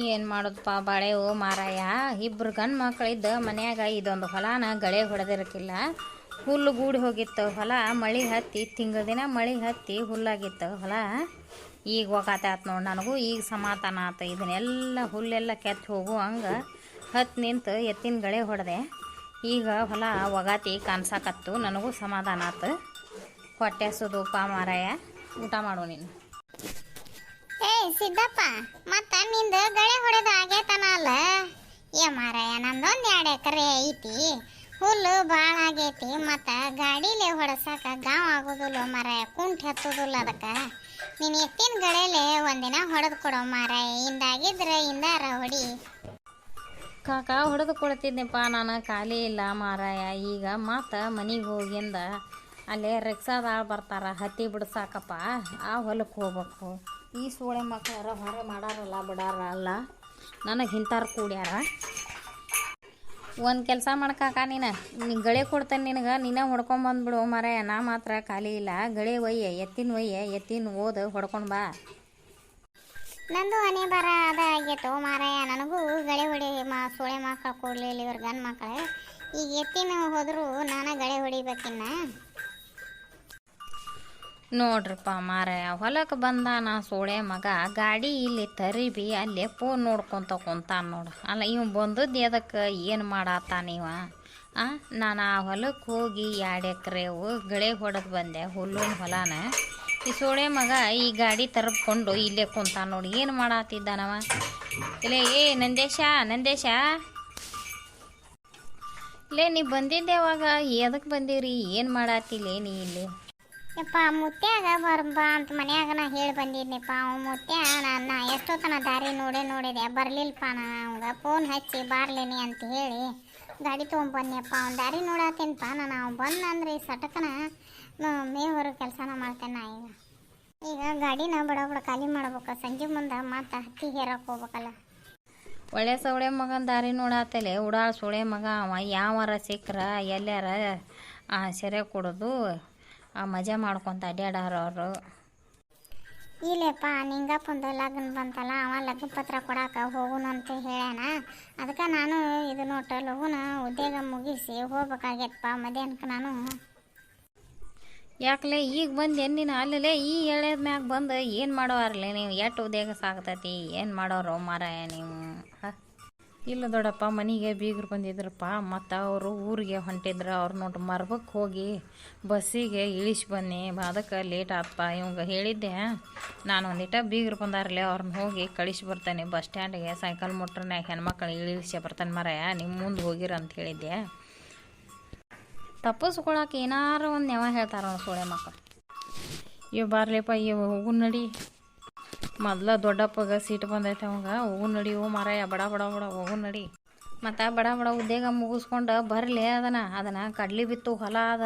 ಏನು ಮಾಡೋದಪ್ಪ ಬಾಳೆವು ಮಾರಾಯ? ಇಬ್ರು ಗಂಡು ಮಕ್ಕಳಿದ್ದ ಮನ್ಯಾಗ ಇದೊಂದು ಹೊಲನ ಗಳೆ ಹೊಡೆದಿರಕ್ಕಿಲ್ಲ ಹುಲ್ಲು ಗೂಡಿ ಹೋಗಿತ್ತು ಹೊಲ, ಮಳೆ ಹತ್ತಿ, ತಿಂಗಳ ದಿನ ಮಳೆ ಹತ್ತಿ ಹುಲ್ಲಾಗಿತ್ತು ಹೊಲ. ಈಗ ಹೋಗಾತಾತ್ ನೋಡಿ ನನಗೂ, ಈಗ ಸಮಾಧಾನ ಆತು. ಇದನ್ನೆಲ್ಲ ಹುಲ್ಲೆಲ್ಲ ಕೆತ್ತಿ ಹೋಗು ಹಂಗೆ ಹತ್ತು ನಿಂತು ಎತ್ತಿನ ಗಳೆ ಹೊಡೆದೆ. ಈಗ ಹೊಲ ಒಗಾತಿ ಕಾಣ್ಸಾಕತ್ತು, ನನಗೂ ಸಮಾಧಾನ ಆತು. ಹೊಟ್ಟೆ ಸುದೂಪ ಮಾರಾಯ. ಊಟ ಮಾಡು ನೀನು. ಸಿದ್ದಪ್ಪ, ಮತ್ತ ನಿಂದ ಗಳೆ ಹೊಡೆದ ಆಗೇತನ ಅಲ್ಲ ಏ ಮಾರಾಯ, ನಂದೊಂದ್ ಎರಡು ಎಕರೆ ಐತಿ. ಹುಲ್ಲು ಭಾಳ ಆಗೈತಿ, ಮತ್ತ ಗಾಡಿಲೆ ಹೊಡಸಾಕ ಗಾಂವ್ ಆಗೋದಿಲ್ಲ ಮಾರಾಯ, ಕುಂಟ್ ಹತ್ತೋದಿಲ್ಲ ಅದಕ್ಕೆ. ನೀನು ಎತ್ತಿನ ಗಳೆಲೆ ಒಂದಿನ ಹೊಡೆದು ಕೊಡೋ ಮಾರಾಯ, ಹಿಂದಾಗಿದ್ರೆ ಹಿಂದಾರ ಹೊಡಿ. ಕಾಕ, ಹೊಡೆದು ಕೊಡ್ತಿದ್ದೆಪ್ಪ ನಾನು, ಖಾಲಿ ಇಲ್ಲ ಮಾರಾಯ. ಈಗ ಮತ್ತು ಮನೆಗೆ ಹೋಗಿಂದ, ಅಲ್ಲೇ ರಿಕ್ಷಾದಾಳ ಬರ್ತಾರ, ಹತ್ತಿ ಬಿಡ್ಸಾಕಪ್ಪ, ಆ ಹೊಲಕ್ಕೆ ಹೋಗ್ಬೇಕು. ಈ ಸೋಳೆ ಮಕ್ಕಳಾರ ಹೊರ ಮಾಡಾರಲ್ಲ ಬಿಡಾರ ಅಲ್ಲ ನನಗೆ ಇಂಥವ್ರು ಕೂಡ್ಯಾರ. ಒಂದು ಕೆಲಸ ಮಾಡ್ಕಾಕ ನೀನು. ನಿನ್ನ ಗಳೆ ಕೊಡ್ತೇನೆ ನಿನಗೆ, ನೀನೇ ಹೊಡ್ಕೊಂಬಂದ್ಬಿಡು ಮರ ನಾ ಮಾತ್ರ ಖಾಲಿ ಇಲ್ಲ. ಗಳೆ ಒಯ್ಯ, ಎತ್ತಿನ ಒಯ್ಯ, ಎತ್ತಿನ ಓದು ಹೊಡ್ಕೊಂಡು ಬಾ. ನಂದು ಅನೇ ಬರ ಅದ ಆಗೈತು ನನಗೂ ಗಳೆ ಹೊಡಿ ಮಾ, ಸೋಳೆ ಮಕ್ಕಳು ಕೊಡಲಿಲ್ಲ ಇವ್ರ ಗಂಡು ಮಕ್ಕಳು. ಈಗ ಎತ್ತಿನ ಹೋದರೂ ನಾನೇ ಗಳೆ ಹೊಡಿಬೇಕಿನ್ನ. ನೋಡ್ರಪ್ಪ ಮಾರಾಯ ಹೊಲಕ್ಕೆ ನಾ ಸೋಳೆ ಮಗ, ಗಾಡಿ ಇಲ್ಲಿ ತರಿಬಿ, ಅಲ್ಲೇ ಫೋನ್ ನೋಡ್ಕೊಂತ ಕುಂತಾನ ನೋಡು. ಅಲ್ಲ ಇವ್ ಬಂದದ್ದು ಎದಕ್ಕೆ ಏನು ಮಾಡತ್ತಾನ ಇವ ಆ, ನಾನು ಆ ಹೊಲಕ್ಕೆ ಹೋಗಿ ಎರಡು ಎಕರೆ ಗಳೆ ಹೊಡೆದು ಬಂದೆ, ಹುಲ್ಲಿನ ಹೊಲನ. ಈ ಸೋಳೆ ಮಗ ಈ ಗಾಡಿ ತರಬ್ಕೊಂಡು ಇಲ್ಲೇ ಕುಂತಾನ ನೋಡಿ, ಏನು ಮಾಡತ್ತಿದ್ದಾನವ ಇಲ್ಲೇ ಏ, ನಂದೇಶ ನಂದೇಶ. ಇಲ್ಲೇ ನೀ ಬಂದಿದ್ದೆ ಅವಾಗ ಎದಕ್ಕೆ ಬಂದೀರಿ? ಏನು ಮಾಡತ್ತಿಲ್ಲೇ ನೀ ಇಲ್ಲಿ? ಯಪ್ಪ ಮುತ್ಯಾಗ ಬರ್ಬಾ ಅಂತ ಮನ್ಯಾಗ ನಾ ಹೇಳಿ ಬಂದಿದ್ನಿಪ್ಪ. ಅವ ಮುತ್ಯ ನನ್ನ ತನ ದಾರಿ ನೋಡೇ ನೋಡಿದೆ. ಬರಲಿಲ್ಲಪ್ಪ ನಾ ಅವಂಗ. ಫೋನ್ ಹಚ್ಚಿ, ಬಾರ್ಲೇನಿ ಅಂತ ಹೇಳಿ ಗಾಡಿ ತೊಗೊಂಬನ್ನಿಯಪ್ಪ. ಅವ್ನ ದಾರಿ ನೋಡತ್ತೇನಪ್ಪ ನಾನು. ಅವ್ನು ಬಂದ ಅಂದ್ರೆ ಈ ಸಟಕನ ಮೇ ಹೊರ ಕೆಲಸನ ಮಾಡ್ತೇನೆ ನಾ ಈಗ. ಈಗ ಗಾಡಿನ ಬಡ ಬಡ ಖಾಲಿ ಮಾಡ್ಬೇಕು. ಸಂಜೆ ಮುಂದೆ ಮತ್ತೆ ಹತ್ತಿ ಹೇರಕ್ಕೆ ಹೋಗ್ಬೇಕಲ್ಲ. ಒಳ್ಳೆ ಸೊಳೆ ಮಗನ ದಾರಿ ನೋಡಾತಲೆ. ಉಡಾಳ್ ಸೊಳೆ ಮಗ ಅವ. ಯಾವಾರ ಸಿಕ್ಕರ ಎಲ್ಲಾರ ಸೆರೆ ಕೊಡೋದು. ಮಜಾ ಮಾಡ್ಕೊಂತ ಅಡ್ಡಾಡೋರು ಅವರು. ನಿಂಗಪ್ಪ ಒಂದು ಲಗ್ನ ಬಂತಲ್ಲ ಅವ ಲಗ್ನ ಪತ್ರ ಕೊಡಾಕ ಹೋಗುನು ಅಂತ ಹೇಳ್ಯಾನ. ಅದಕ್ಕೆ ನಾನು ಇದು ನೋಟ ಲಗುನ ಉದ್ಯೋಗ ಮುಗಿಸಿ ಹೋಗ್ಬೇಕಾಗ್ಯಪ್ಪ ಮಧ್ಯಾಹ್ನಕ್ಕೆ ನಾನು. ಯಾಕಲೆ ಈಗ ಬಂದು ನೀನು ಅಲ್ಲಲೇ ಈ ಎಳೆದ ಮ್ಯಾಗ ಬಂದು ಏನು ಮಾಡೋರ್ಲೆ ನೀವು? ಎಷ್ಟು ಉದ್ಯೋಗ ಸಾಕ್ತೈತಿ? ಏನು ಮಾಡೋರು ಮಾರಾಯ ನೀವು? ಹ? ಇಲ್ಲ ದೊಡ್ಡಪ್ಪ, ಮನೆಗೆ ಬೀಗರು ಬಂದಿದ್ರಪ್ಪ, ಮತ್ತು ಅವರು ಊರಿಗೆ ಹೊಂಟಿದ್ರು ಅವ್ರು ನೋಡಿ ಮರ್ಬಕ್ಕೆ ಹೋಗಿ ಬಸ್ಸಿಗೆ ಇಳಿಸಿ ಬನ್ನಿ. ಅದಕ್ಕೆ ಲೇಟ್ ಆತಪ್ಪ, ಇವಂಗೆ ಹೇಳಿದ್ದೆ. ನಾನು ಒಂದಿಟ ಬೀಗರು ಬಂದಾರಲ್ಲೇ ಅವ್ರನ್ನ ಹೋಗಿ ಕಳಿಸಿ ಬರ್ತಾನೆ ಬಸ್ ಸ್ಟ್ಯಾಂಡಿಗೆ ಸೈಕಲ್ ಮೋಟ್ರನ್ಯಾಗ ಹೆಣ್ಮಕ್ಳು ಇಳಿಸಿ ಬರ್ತಾನೆ ಮರಯ ನಿಮ್ಮ ಮುಂದೆ ಹೋಗಿರ ಅಂತ ಹೇಳಿದ್ದೆ. ತಪ್ಪಿಸ್ಕೊಳಕ್ಕೆ ಏನಾರು ಒಂದು ನೆವ ಹೇಳ್ತಾರ ಸೋಳೆ ಮಕ್ಕಳು ಇವ್ ಬರ್ಲಿಪ್ಪ, ಇವ್ ಹೋಗು ನಡಿ. ಮೊದ್ಲ ದೊಡ್ಡಪ್ಪಗ ಸೀಟ್ ಬಂದೈತೆ ಅವಂಗ. ಹೋಗು ನಡಿ, ಹೂ ಮಾರಾಯ, ಬಡ ಬಡ ಬಡ, ಹೂ ನಡಿ. ಮತ್ತು ಬಡ ಬಡ ಉದ್ಯೋಗ ಮುಗಿಸ್ಕೊಂಡು ಬರಲಿ ಅದನ್ನ. ಅದನ್ನು ಕಡ್ಲಿ ಬಿತ್ತು ಹೊಲ ಅದ.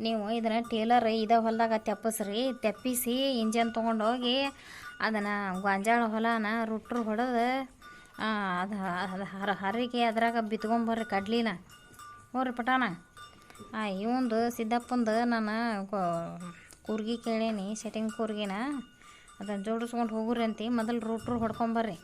ನೀವು ಇದನ್ನು ಟೇಲರ್ ಇದೇ ಹೊಲದಾಗ ತೆಪ್ಪಸ್ರಿ, ತೆಪ್ಪಿಸಿ ಇಂಜನ್ ತೊಗೊಂಡು ಹೋಗಿ ಅದನ್ನು ಗೊಂಜಾಳ ಹೊಲನ ರುಟ್ರು ಹೊಡೆದು ಅದು ಹರ ಹರಿಗೆ ಅದ್ರಾಗ ಬಿತ್ಕೊಂಬರ್ರಿ ಕಡ್ಲಿನ. ಹೋರಿ ಪಟಾಣ ಆ, ಇವಂದು ಸಿದ್ದಪ್ಪಂದು ನಾನು ಕೂರ್ಗಿ ಕೇಳೇನಿ ಸೆಟ್ಟಿಂಗ್ ಕೂರ್ಗಿನ. ಅದನ್ನು ಜೋಡಿಸ್ಕೊಂಡು ಹೋಗುರಿ ಅಂತಿ ಮೊದಲು ರೂಟ್ರು ಹೊಡ್ಕೊಂಬರ್ರಿ